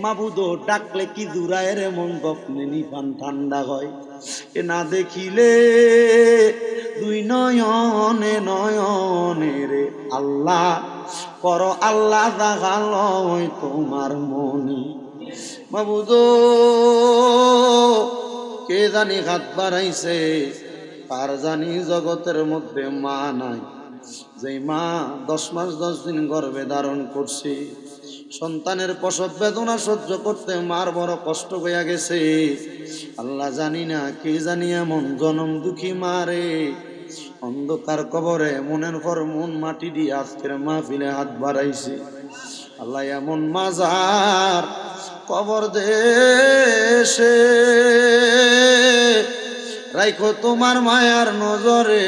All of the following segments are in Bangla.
মাবুদো ডাকলে কি দূরায় রে মন গপনে নিপান ঠান্ডা হয়। এ না দেখিলে দুই নয়নে নয়নে রে আল্লাহ, কর আল্লাহ দেখালয় তোমার মনি। মাবুদো কে জানি হাত বাড়াইছে, কার জানি জগতের মধ্যে মা নাই। যেই মা দশ মাস দশ দিন গর্ভে ধারণ করছে, সন্তানের প্রসব বেদনা সহ্য করতে মার বড় কষ্ট হইয়া গেছে। আল্লাহ জানি না, কে জানি এমন জনম দুঃখী মারে অন্ধকার কবরে মনের পর মন মাটি দিয়ে আজকের মাহফিলে হাত বাড়াইছে। আল্লাহ এমন মাজার কবর দেশে। রাইখো তোমার মায়ার নজরে।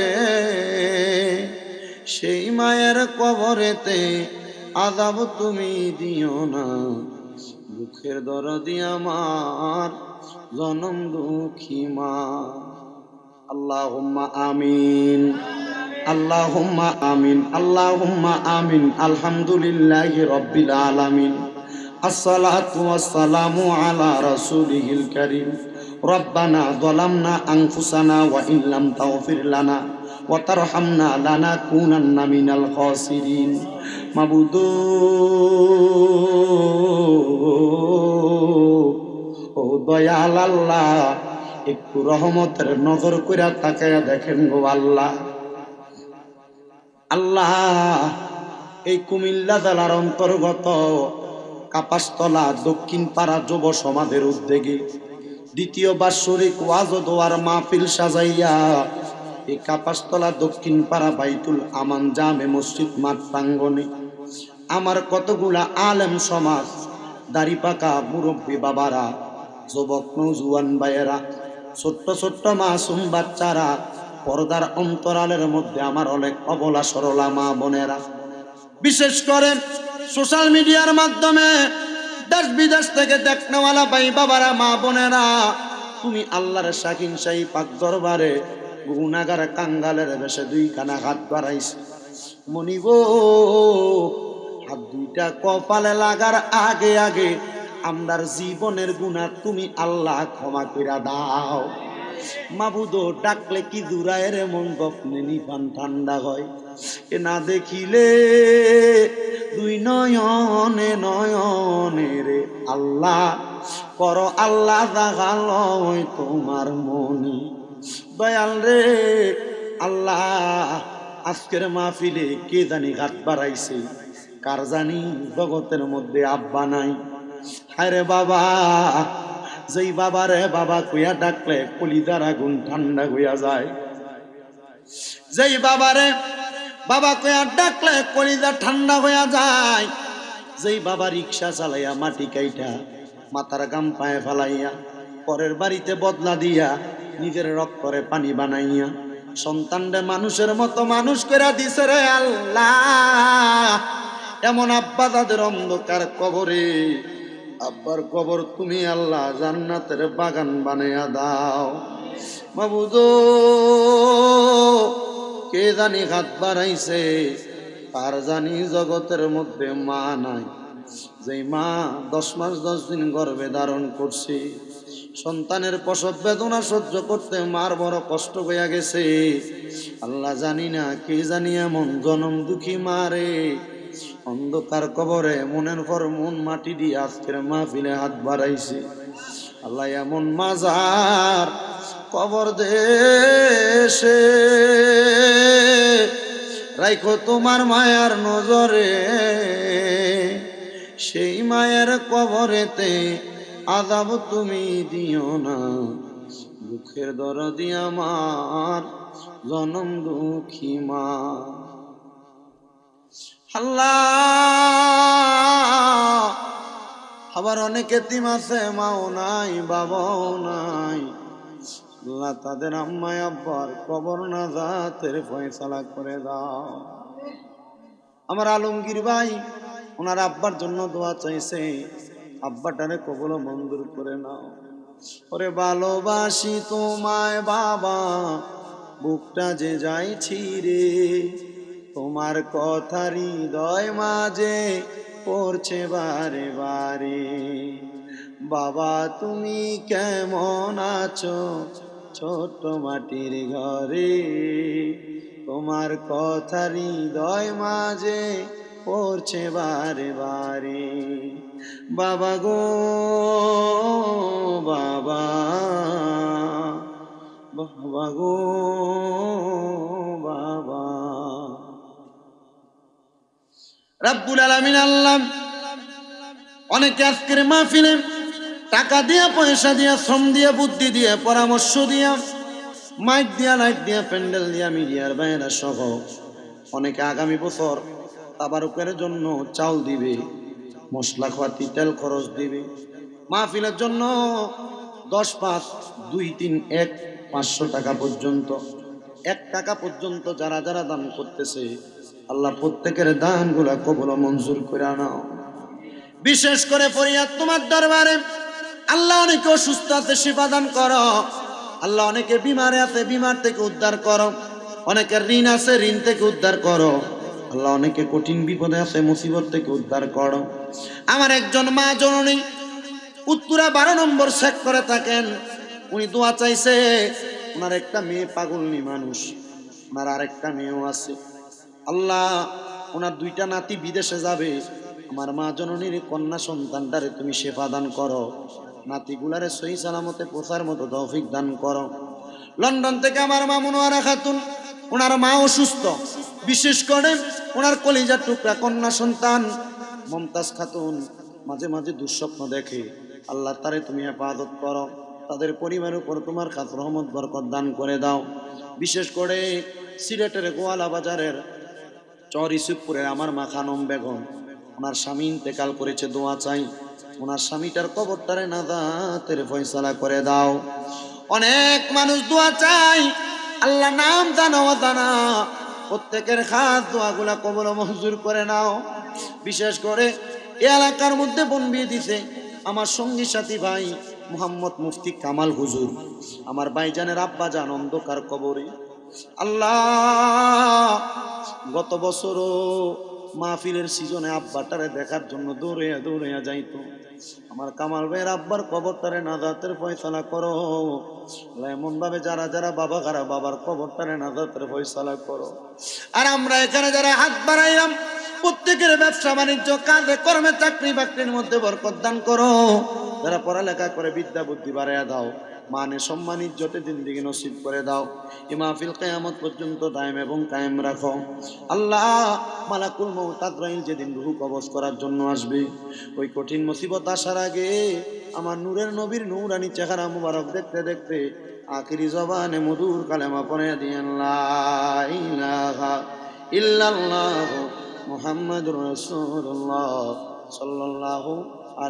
সেই মায়ের কবরেতে আদাব তুমি দিও না। দুঃখের দরদি আমার জনম দুঃখী মা। আল্লাহুম্মা আমিন আল্লাহুম্মা আমিন আল্লাহুম্মা আমিন, আলহামদুলিল্লাহি রাব্বিল আলামিন। ওয়াসসালামু আলা রাসূলিহিল কারীম। রব্বানা যালামনা আনফুসানা ওয়া ইন লাম তাগফির একটু রহমতের নজর কইরা তাকায়া দেখেন গো আল্লাহ। আল্লাহ, এই কুমিল্লা জেলার অন্তর্গত কাপাসতলা দক্ষিণ পাড়া যুব সমাজের উদ্যোগে দ্বিতীয় বাৎসরিক ওয়াজ দোয়ার মাহফিল সাজাইয়া এই কাপাসতলা দক্ষিণ পাড়া বাইতুল আমান জামে মসজিদ মাঠ প্রাঙ্গনে আমার কতগুলা আলেম সমাজ, দাড়ি পাকা মুরব্বী বাবারা, যুবক নৌজুয়ান ভাইয়েরা, ছোট্ট ছোট্ট মাসুম বাচ্চারা, পর্দার অন্তরালের মধ্যে আমার অনেক অবলা সরলা মা বোনেরা। বিশেষ করে সোশ্যাল মিডিয়ার মাধ্যমে দেশ বিদেশ থেকে দেখনেওয়ালা ভাই বাবারা, মা বোনেরা, তুমি আল্লাহর শাকিন শাহী পাক দরবারে গুনাগার কাঙ্গালের বেশে দুইখানা হাত বাড়াইছে। মনিব হাত দুইটা কপালে লাগার আগে আগে আমরার জীবনের গুণা তুমি আল্লাহ ক্ষমা কইরা দাও। মাবুদো ডাকলে কি দূরায় রে মন গপনে নিপান ঠান্ডা হয়। এ না দেখিলে দুই নয়নে নয়নে রে আল্লাহ কর আল্লাহ দেখালয় তোমার মনি। দয়াল রে, আল্লাহ, আজকের মাহফিলে কে জানি ঘাট বাড়াইছে? কার জানি জগতের মধ্যে আব্বা নাই। আরে বাবা, যেই বাবা রে, বাবা কুয়া ডাকলে কলিদার আগুন ঠান্ডা হইয়া যায়। যেই বাবা রে, বাবা কুয়া ডাকলে কলিদা ঠান্ডা হইয়া যায়। যেই বাবা রিক্সা চালাইয়া মাটি কাইটা মাথার গাম পায়ে ফেলাইয়া, পরের বাড়িতে বদলা দিয়া নিজের রক্তরে পানি বানাইয়া সন্তানরে মানুষের মতো মানুষ করে দিছে রে আল্লাহ। এমন আব্বা তাদের অন্ধকার কবরে, আব্বার কবর তুমি আল্লাহ জান্নাতের বাগান বানাইয়া দাও। বাবুদো কে জানি হাত বাড়াইছে তার জানি জগতের মধ্যে মা নাই। যেই মা দশ মাস দশ দিন গর্ভে ধারণ করছে, সন্তানের প্রসব বেদনা সহ্য করতে মার বড় কষ্ট হইয়া গেছে। আল্লাহ জানি না, কে জানি এমন জনম দুঃখী মারে অন্ধকার কবরে মনের পর মন মাটি দিয়ে আজকের মাহফিলে হাত বাড়াইছে। আল্লাহ এমন মাজার কবর দেশে। রাইখো তোমার মায়ার নজরে। সেই মায়ের কবরেতে আদাব তুমি দিও না। দুঃখের দরদি আমার জনম দুঃখী মা। আল্লাহ, আবার অনেক এতিম আছে, মাও নাই, বাবাও নাই। আল্লাহ তাদের আম্মাই আব্বার কবর না জাতের ফয়সালা করে দাও। আমার আলমগীর ভাই ওনার আব্বার জন্য দোয়া চাইছে। আব্বাটারে কবল মঞ্জুর করে নাও। ওরে ভালোবাসি তোমায় বাবা, বুকটা যে যাইছি রে তোমার কথা হৃদয় মাঝে পড়ছে বারে বারে। বাবা, তুমি কেমন আছো ছোট্ট মাটির ঘরে? তোমার কথা হৃদয় মাঝে পড়ছে বারে বারে। বাবা গো, বাবা। বাবা গো, বাবা। রাব্বুল আলামিন আল্লাহ, অনেকে আজকের মাহফিলে টাকা দিয়া, পয়সা দিয়া, শ্রম দিয়া, বুদ্ধি দিয়া, পরামর্শ দিয়া, মাইক দিয়া, লাইট দিয়া, প্যান্ডেল দিয়া, মিডিয়ার বাইরা সহ অনেকে আগামী বছর তাবারুকের জন্য চাল দিবে, মশলা খাওয়াতি তেল খরচ দিবে। মাহফিলের জন্য দশ পাঁচ, দুই, তিন, এক, পাঁচশো টাকা পর্যন্ত। এক টাকা পর্যন্ত যারা যারা দান করতেছে, আল্লাহ প্রত্যেকের দানগুলা কবল মঞ্জুর করে আনাও। বিশেষ করে ফরিয়াদ তোমার দরবারে, আল্লাহ অনেকে অসুস্থ আছে, সেবা দান করো। আল্লাহ অনেকে বিমারে আছে, বিমার থেকে উদ্ধার করো। অনেকের ঋণ আছে, ঋণ থেকে উদ্ধার করো। আল্লাহ অনেকে কঠিন বিপদে আছে, মুসিবত থেকে উদ্ধার করো। আমার একজন মা জননী উত্তরা বারো নম্বর চেক করে থাকেন। উনি দোয়া চাইছে, ওনার একটা মেয়ে পাগলনি মানুষ, ওনার আরেকটা মেয়েও আছে। আল্লাহ, ওনার দুইটা নাতি বিদেশে যাবে। আমার মা জননীর কন্যা সন্তানটারে তুমি সেবা দান করো। নাতিগুলারে সহি সালামতে পোষার মতো তৌফিক দান করো। লন্ডন থেকে আমার মা মনোয়ারা খাতুন, ওনার মা অসুস্থ। বিশেষ করে ওনার কলিজার টুকরা কন্যা সন্তান। মমতাজ খাতুন মাঝে মাঝে দুঃস্বপ্ন দেখে, আল্লাহ তারে তুমি হেফাজত করো, তাদের পরিবারের উপর তোমার খাত রহমত, বরকত দান করে দাও। বিশেষ করে সিলেটের গোয়ালা বাজারের চর ইসুফপুরের আমার মা খানম বেগম, ওনার স্বামী ইন্তেকাল করেছে, দোয়া চাই। ওনার স্বামীটার কবরটারে নাদাতের ফয়সালা করে দাও। অনেক মানুষ দোয়া চাই আল্লাহ নাম জানা জানা প্রত্যেকের খাস দোয়াগুলা কবল মঞ্জুর করে নাও। বিশেষ করে এ এলাকার মধ্যে বনবিয়ে দিছে আমার সঙ্গী সাথী ভাই মোহাম্মদ মুফতি কামাল হুজুর, আমার ভাইজানের আব্বা যান অন্ধকার কবরে। আল্লাহ, গত বছরও মাহফিলের সিজনে আব্বাটারে দেখার জন্য দৌড়ে দৌড়ে যাইতো। আমার কামাল ভাইয়ের আব্বার কবরটারে নাজাতের ফয়সালা করো। এমন ভাবে যারা যারা বাবা খারা বাবার কবরটারে নাজাতের ফয়সালা করো। আর আমরা এখানে যারা হাত বাড়াইলাম, প্রত্যেকের ব্যবসা বাণিজ্য, কাজে, কর্মে চাকরি বাকরির মধ্যে বরকত দান করো। যারা পড়ালেখা করে বিদ্যা বুদ্ধি বাড়াইয়া দাও। মানে সম্মান ইজ্জতে জিন্দিগি নসিব করে দাও। এ মাহফিল কেয়ামত পর্যন্ত দায়েম এবং কায়েম রাখো। আল্লাহ মালাকুল মৌত আজরাইল যেদিন রুহু কবজ করার জন্য আসবে। ওই কঠিন মুসিবত আসার আগে আমার নূরের নবীর নূরানি চেহারা মুবারক দেখতে দেখতে আখিরি জবানে মধুর কালেমা পড়ে দিয়েন ইল্লাল্লাহ মুহাম্মাদুর রাসূলুল্লাহ সাল্লাল্লাহু